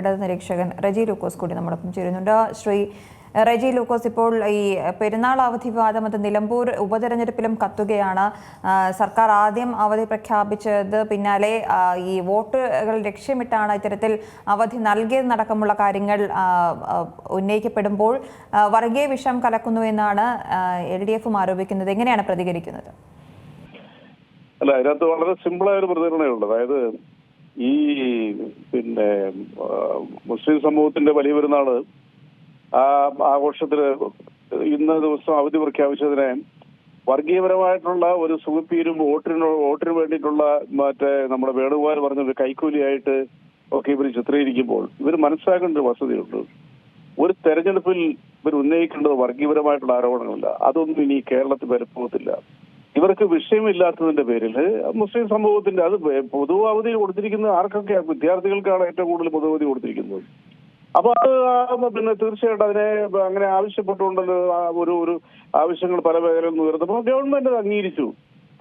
ഇടത് നിരീക്ഷകൻ റജി ലൂക്കോസ് കൂടി നമ്മോടൊപ്പം ചേരുന്നുണ്ട്. ശ്രീ റെജി ലൂക്കോസ് ഇപ്പോൾ ഈ പെരുന്നാൾ അവധി വിവാദം അത് നിലമ്പൂർ ഉപതെരഞ്ഞെടുപ്പിലും കത്തുകയാണ്. സർക്കാർ ആദ്യം അവധി പ്രഖ്യാപിച്ചത് പിന്നാലെ ഈ വോട്ടുകൾ ലക്ഷ്യമിട്ടാണ് ഇത്തരത്തിൽ അവധി നൽകിയതെന്നടക്കമുള്ള കാര്യങ്ങൾ ഉന്നയിക്കപ്പെടുമ്പോൾ വർഗീയ വിഷം കലക്കുന്നു എന്നാണ് എൽ ഡി എഫും ആരോപിക്കുന്നത്. എങ്ങനെയാണ് പ്രതികരിക്കുന്നത്? അല്ല അതിനകത്ത് വളരെ സിമ്പിളായ ഒരു പ്രതികരണമേ ഉള്ളൂ അതായത് ഈ പിന്നെ മുസ്ലിം സമൂഹത്തിന്റെ വലിയ പെരുന്നാൾ ആ ആഘോഷത്തിൽ ഇന്ന ദിവസം അവധി പ്രഖ്യാപിച്ചതിനെ വർഗീയപരമായിട്ടുള്ള ഒരു സുഖപ്പീരും വോട്ടിന് വോട്ടിന് വേണ്ടിയിട്ടുള്ള മറ്റേ നമ്മുടെ വേണുഗോപാൽ പറഞ്ഞ ഒരു കൈക്കൂലിയായിട്ട് ഒക്കെ ഇവർ ചിത്രീകരിക്കുമ്പോൾ ഇവർ മനസ്സിലാക്കേണ്ട വസതിയുണ്ട്. ഒരു തെരഞ്ഞെടുപ്പിൽ ഇവർ ഉന്നയിക്കേണ്ടത് വർഗീയപരമായിട്ടുള്ള ആരോപണങ്ങളല്ല. അതൊന്നും ഇനി കേരളത്തിൽ വരപ്പോകത്തില്ല ഇവർക്ക് വിഷയമില്ലാത്തതിന്റെ പേരിൽ മുസ്ലിം സമൂഹത്തിന്റെ അത് പൊതു അവധി കൊടുത്തിരിക്കുന്നത് ആർക്കൊക്കെ വിദ്യാർത്ഥികൾക്കാണ് ഏറ്റവും കൂടുതൽ പൊതു അവധി കൊടുത്തിരിക്കുന്നത്? അപ്പൊ അത് പിന്നെ തീർച്ചയായിട്ടും അതിനെ അങ്ങനെ ആവശ്യപ്പെട്ടുകൊണ്ട് ഒരു ഒരു ആവശ്യങ്ങൾ പല മേഖലയിൽ നിന്ന് ഉയർന്നപ്പോൾ ഗവൺമെന്റ് അംഗീകരിച്ചു.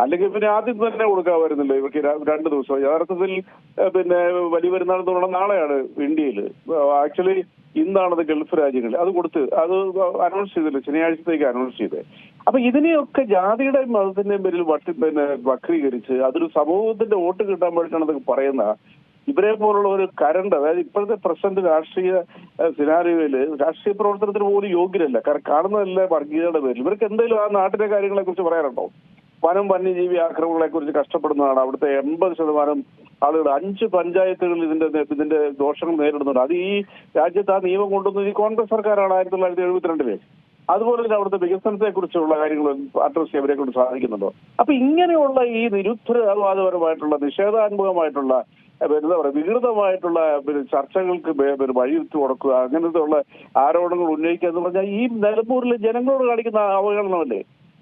അല്ലെങ്കിൽ പിന്നെ ആദ്യം തന്നെ കൊടുക്കാമായിരുന്നില്ല ഇവർക്ക് രണ്ട് ദിവസം. യഥാർത്ഥത്തിൽ പിന്നെ വലിയ പെരുന്നാൾ തുടങ്ങുന്ന നാളെയാണ് ഇന്ത്യയിൽ ആക്ച്വലി ഇന്നാണത് ഗൾഫ് രാജ്യങ്ങളിൽ. അത് കൊടുത്ത് അത് അനൗൺസ് ചെയ്തില്ല? ശനിയാഴ്ചത്തേക്ക് അനൗൺസ് ചെയ്തേ. അപ്പൊ ഇതിനെയൊക്കെ ജാതിയുടെ മതത്തിന്റെ പേരിൽ വട്ടി പിന്നെ വക്രീകരിച്ച് അതൊരു സമൂഹത്തിന്റെ വോട്ട് കിട്ടാൻ വേണ്ടിയിട്ടാണ് അതൊക്കെ പറയുന്ന ഇവരെ പോലുള്ള ഒരു കരണ്ട് അതായത് ഇപ്പോഴത്തെ പ്രസന്റ് രാഷ്ട്രീയ സിനാരിയോയിൽ രാഷ്ട്രീയ പ്രവർത്തനത്തിന് പോലും യോഗ്യരല്ല. കാരണം കാണുന്നതല്ല വർഗീയതയുടെ പേരിൽ. ഇവർക്ക് എന്തെങ്കിലും ആ നാട്ടിലെ കാര്യങ്ങളെ കുറിച്ച് പറയാനുണ്ടോ? വനം വന്യജീവി ആക്രമണങ്ങളെ കുറിച്ച് കഷ്ടപ്പെടുന്നതാണ്. അവിടുത്തെ എൺപത് ശതമാനം ആളുകൾ അഞ്ച് പഞ്ചായത്തുകളിൽ ഇതിന്റെ ഇതിന്റെ ദോഷങ്ങൾ നേരിടുന്നുണ്ട്. അത് ഈ രാജ്യത്ത് ആ നിയമം കൊണ്ടുവന്നത് ഈ കോൺഗ്രസ് സർക്കാരാണ് ആയിരത്തി തൊള്ളായിരത്തി എഴുപത്തിരണ്ടിൽ. അതുപോലെ തന്നെ അവിടുത്തെ വികസനത്തെ കുറിച്ചുള്ള കാര്യങ്ങൾ അഡ്രസ് ചെയ്യാൻ കൊണ്ട് സാധിക്കുന്നുണ്ടോ? അപ്പൊ ഇങ്ങനെയുള്ള ഈ നിരുത്തരവാദപരമായിട്ടുള്ള നിഷേധാത്മകമായിട്ടുള്ള എന്താ പറയുക വികൃതമായിട്ടുള്ള ചർച്ചകൾക്ക് വഴിവിട്ട് കൊടുക്കുക അങ്ങനത്തെ ഉള്ള ആരോപണങ്ങൾ ഉന്നയിക്കുക എന്ന് പറഞ്ഞാൽ ഈ നിലമ്പൂരിലെ ജനങ്ങളോട് കാണിക്കുന്ന അവഹേളനമല്ലേ?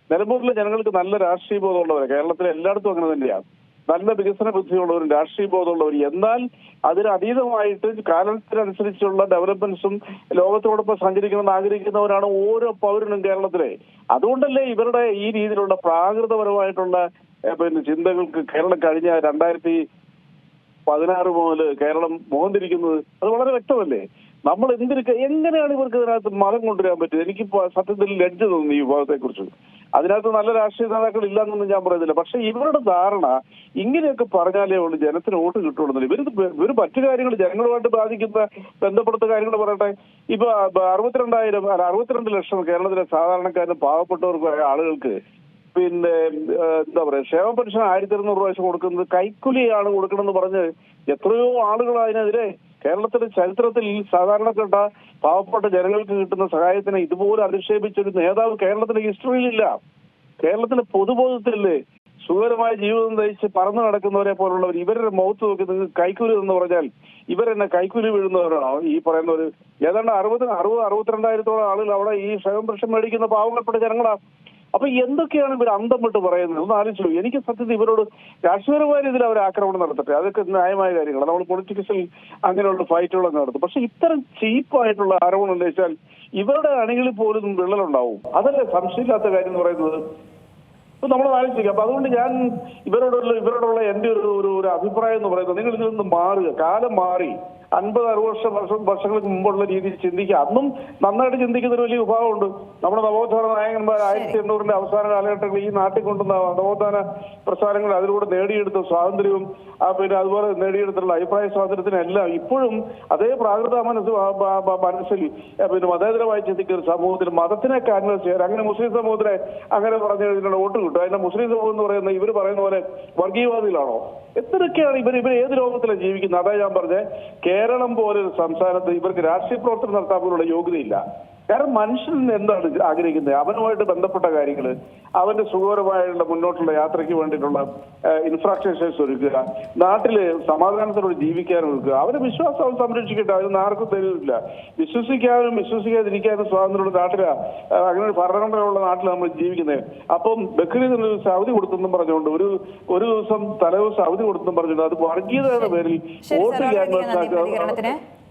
നിലമ്പൂരിലെ ജനങ്ങൾക്ക് നല്ല രാഷ്ട്രീയ ബോധമുള്ളവർ കേരളത്തിലെ എല്ലായിടത്തും അങ്ങനെ തന്നെയാണ് നല്ല വികസന ബുദ്ധിയുള്ളവരും രാഷ്ട്രീയ ബോധമുള്ളവരും. എന്നാൽ അതിന് അതീതമായിട്ട് കാലത്തിനനുസരിച്ചുള്ള ഡെവലപ്മെന്റ്സും ലോകത്തോടൊപ്പം സഞ്ചരിക്കണമെന്ന് ആഗ്രഹിക്കുന്നവരാണ് ഓരോ പൗരനും കേരളത്തിലെ. അതുകൊണ്ടല്ലേ ഇവരുടെ ഈ രീതിയിലുള്ള പ്രാകൃതപരമായിട്ടുള്ള പിന്നെ ചിന്തകൾക്ക് കേരളം കഴിഞ്ഞ രണ്ടായിരത്തി പതിനാറ് മുതൽ കേരളം മോഹന്തിരിക്കുന്നത്. അത് വളരെ വ്യക്തമല്ലേ? നമ്മൾ എന്തിനു എങ്ങനെയാണ് ഇവർക്ക് ഇതിനകത്ത് മതം കൊണ്ടുവരാൻ പറ്റുക എനിക്ക് സത്യത്തിൽ ലജ്ജ തോന്നുന്നു ഈ വിഭാഗത്തെ കുറിച്ച് അതിനകത്ത് നല്ല രാഷ്ട്രീയ നേതാക്കൾ ഇല്ലെന്നൊന്നും ഞാൻ പറയുന്നില്ല. പക്ഷെ ഇവരുടെ ധാരണ ഇങ്ങനെയൊക്കെ പറഞ്ഞാലേ ഉള്ളൂ ജനത്തിന് വോട്ട് കിട്ടുള്ളൂ ഇവർ ഇവർ മറ്റു കാര്യങ്ങൾ ജനങ്ങളുമായിട്ട് ബാധിക്കുന്ന ബന്ധപ്പെടുത്ത കാര്യങ്ങൾ പറയട്ടെ. ഇപ്പൊ അറുപത്തിരണ്ടായിരം അല്ല അറുപത്തിരണ്ട് ലക്ഷം കേരളത്തിലെ സാധാരണക്കാരും പാവപ്പെട്ടവർക്കും ആളുകൾക്ക് പിന്നെ എന്താ പറയാ ക്ഷേമ പെൻഷൻ ആയിരത്തി ഇരുന്നൂറ് വെച്ച് കൊടുക്കുന്നത് കൈക്കൂലിയാണ് കൊടുക്കണമെന്ന് പറഞ്ഞ് എത്രയോ ആളുകൾ അതിനെതിരെ കേരളത്തിന്റെ ചരിത്രത്തിൽ സാധാരണപ്പെട്ട പാവപ്പെട്ട ജനങ്ങൾക്ക് കിട്ടുന്ന സഹായത്തിന് ഇതുപോലെ അധിക്ഷേപിച്ച ഒരു നേതാവ് കേരളത്തിന്റെ ഹിസ്റ്ററിയിലില്ല. കേരളത്തിന്റെ പൊതുബോധത്തിൽ സുഖകരമായ ജീവിതം നയിച്ച് പറന്നു നടക്കുന്നവരെ പോലുള്ളവർ ഇവരുടെ മുഖത്ത് നോക്കി നിങ്ങൾക്ക് കൈക്കൂലി എന്ന് പറഞ്ഞാൽ ഇവരെന്നെ കൈക്കൂലി വീഴുന്നവരാണോ? ഈ പറയുന്ന ഒരു ഏതാണ്ട് അറുപത് അറുപത് അറുപത്തിരണ്ടായിരത്തോളം ആളുകൾ അവിടെ ഈ സ്വയം മേടിക്കുന്ന പാവപ്പെട്ട ജനങ്ങളാ. അപ്പൊ എന്തൊക്കെയാണ് ഇവർ അന്തം വിട്ട് പറയുന്നത്? ഒന്ന് ആലോചിച്ചു എനിക്ക് സത്യത്തിൽ ഇവരോട് രാഷ്ട്രീയപരമായ രീതിയിൽ അവർ ആക്രമണം നടത്തട്ടെ? അതൊക്കെ ന്യായമായ കാര്യങ്ങളാണ്. നമ്മൾ പൊളിറ്റിക്സിൽ അങ്ങനെയുള്ള ഫൈറ്റുകളൊക്കെ നടത്തും. പക്ഷെ ഇത്തരം ചീപ്പായിട്ടുള്ള ആരോപണം ഉന്നയിച്ചാൽ ഇവരുടെ അണികളിൽ പോലും വിള്ളലുണ്ടാവും. അതല്ലേ സംശയമില്ലാത്ത കാര്യം എന്ന് പറയുന്നത്? അപ്പൊ നമ്മൾ ആലോചിക്കുക അപ്പൊ അതുകൊണ്ട് ഞാൻ ഇവരോടുള്ള ഇവരോടുള്ള എന്റെ ഒരു ഒരു അഭിപ്രായം എന്ന് പറയുന്നത് നിങ്ങൾ ഇതിൽ നിന്ന് മാറുക. കാലം മാറി. അൻപത് അറുപത് വർഷം വർഷം വർഷങ്ങൾക്ക് മുമ്പുള്ള രീതിയിൽ ചിന്തിക്കുക അന്നും നന്നായിട്ട് ചിന്തിക്കുന്ന ഒരു വലിയ വിഭാഗമുണ്ട്. നമ്മുടെ നവോത്ഥാന നായകന്മാർ ആയിരത്തി എണ്ണൂറിന്റെ അവസാന കാലഘട്ടങ്ങളിൽ ഈ നാട്ടിൽ കൊണ്ടുവന്ന നവോത്ഥാന പ്രസ്ഥാനങ്ങൾ അതിലൂടെ നേടിയെടുത്ത സ്വാതന്ത്ര്യവും പിന്നെ അതുപോലെ നേടിയെടുത്തുള്ള അഭിപ്രായ സ്വാതന്ത്ര്യത്തിനെല്ലാം ഇപ്പോഴും അതേ പ്രാകൃത മനസ്സ് മനസ്സിൽ പിന്നെ മതേതരമായി ചിന്തിക്കുന്ന ഒരു സമൂഹത്തിൽ മതത്തിനെ കാൻവസ് ചെയ്യാൻ അങ്ങനെ മുസ്ലിം സമൂഹത്തിനെ അങ്ങനെ പറഞ്ഞു കഴിഞ്ഞാൽ വോട്ട് കിട്ടും. അതിന്റെ മുസ്ലിം സമൂഹം എന്ന് പറയുന്ന ഇവർ പറയുന്ന പോലെ വർഗീയവാദികളാണോ? എത്രയൊക്കെയാണ് ഇവർ ഇവർ ഏത് ലോകത്തിലാണ് ജീവിക്കുന്നത്? അതാ ഞാൻ പറഞ്ഞത് കേരളം പോലെ ഒരു സംസ്ഥാനത്ത് ഇവർക്ക് രാഷ്ട്രീയ പ്രവർത്തനം നടത്താൻ പോലുള്ള യോഗ്യതയില്ല. കാരണം മനുഷ്യൻ എന്താണ് ആഗ്രഹിക്കുന്നത്? അവനുമായിട്ട് ബന്ധപ്പെട്ട കാര്യങ്ങൾ അവന്റെ സുഖകരമായുള്ള മുന്നോട്ടുള്ള യാത്രയ്ക്ക് വേണ്ടിയിട്ടുള്ള ഇൻഫ്രാസ്ട്രക്ചേഴ്സ് ഒരുക്കുക നാട്ടിൽ സമാധാനത്തോടെ ജീവിക്കാൻ ഒരുക്കുക. അവരെ വിശ്വാസം അവൻ സംരക്ഷിക്കട്ടെ. അതിന് ആർക്കും തരില്ല. വിശ്വസിക്കാനും വിശ്വസിക്കാതിരിക്കാനും സ്വാതന്ത്ര്യമുള്ള നാട്ടിലാണ് അങ്ങനെ ഒരു ഭരണഘടനയുള്ള നാട്ടിൽ നമ്മൾ ജീവിക്കുന്നത്. അപ്പം ബക്രീദിന് ഒരു അവധി കൊടുത്തെന്നും പറഞ്ഞുകൊണ്ട് ഒരു ഒരു ദിവസം തലേ ദിവസം അവധി കൊടുത്തെന്നും പറഞ്ഞുകൊണ്ട് അത് വർഗീയതയുടെ പേരിൽ വോട്ട് ചെയ്യാൻ